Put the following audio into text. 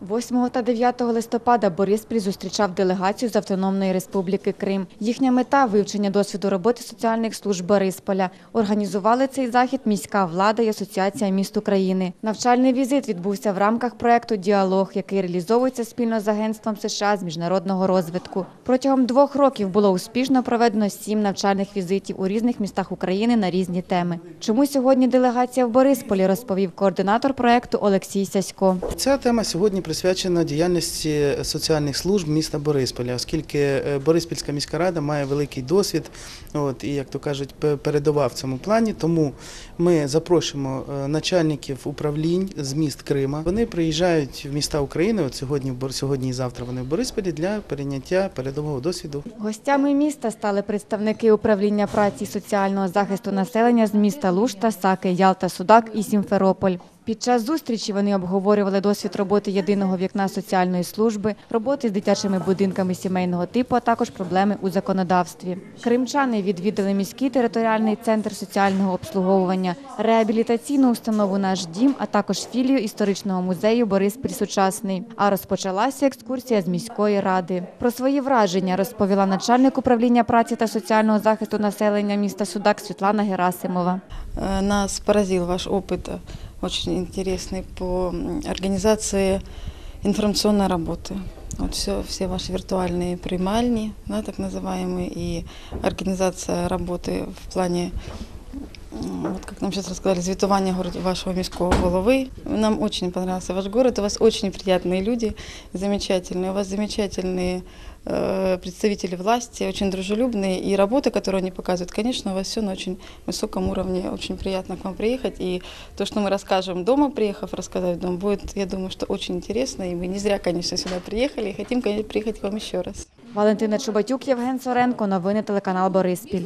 8 та 9 листопада Бориспіль зустрічав делегацію з Автономної Республіки Крим. Їхня мета – вивчення досвіду роботи соціальних служб Борисполя. Організували цей захід міська влада і Асоціація міст України. Навчальний візит відбувся в рамках проекту «Діалог», який реалізовується спільно з Агентством США з міжнародного розвитку. Протягом двох років було успішно проведено сім навчальних візитів у різних містах України на різні теми. Чому сьогодні делегація в Борисполі, розповів координатор проекту Олексій Сясько. Ця тема сьогодні присвячена діяльності соціальних служб міста Борисполя, оскільки е, Бориспільська міська рада має великий досвід, от, і, як то кажуть, пе- передова в цьому плані. Тому ми запрошуємо е, начальників управлінь з міст Крима. Вони приїжджають в міста України. От сьогодні, сьогодні і завтра вони в Борисполі для перейняття передового досвіду. Гостями міста стали представники управління праці соціального захисту населення з міста Лушта, Саки, Ялта, Судак і Сімферополь. Під час зустрічі вони обговорювали досвід роботи єдиного вікна соціальної служби, роботи з дитячими будинками сімейного типу, а також проблеми у законодавстві. Кримчани відвідали міський територіальний центр соціального обслуговування, реабілітаційну установу Наш дім, а також філію історичного музею Бориспіль сучасний. А розпочалася екскурсія з міської ради. Про свої враження розповіла начальник управління праці та соціального захисту населення міста Судак Світлана Герасимова. Э, Нас поразил ваш опыт, э, очень интересный по м, организации информационной работы. Вот все, все ваши виртуальные примальни, да, так называемые, и организация работы в плане, м, вот как нам сейчас рассказали, звітування города вашего міського головы. Нам очень понравился ваш город, у вас очень приятные люди, замечательные, у вас замечательные э, представители власти, очень дружелюбные, и работа, которую они показывают, конечно, у вас все на очень высоком уровне, очень приятно к вам приехать, и то, что мы расскажем дома, приехав рассказать дом, будет, я думаю, что очень интересно, и мы не зря, конечно, сюда приехали, и хотим, конечно, приехать к вам еще раз. Валентина Чубатюк, Євген Соренко. Новини телеканал Бориспіль.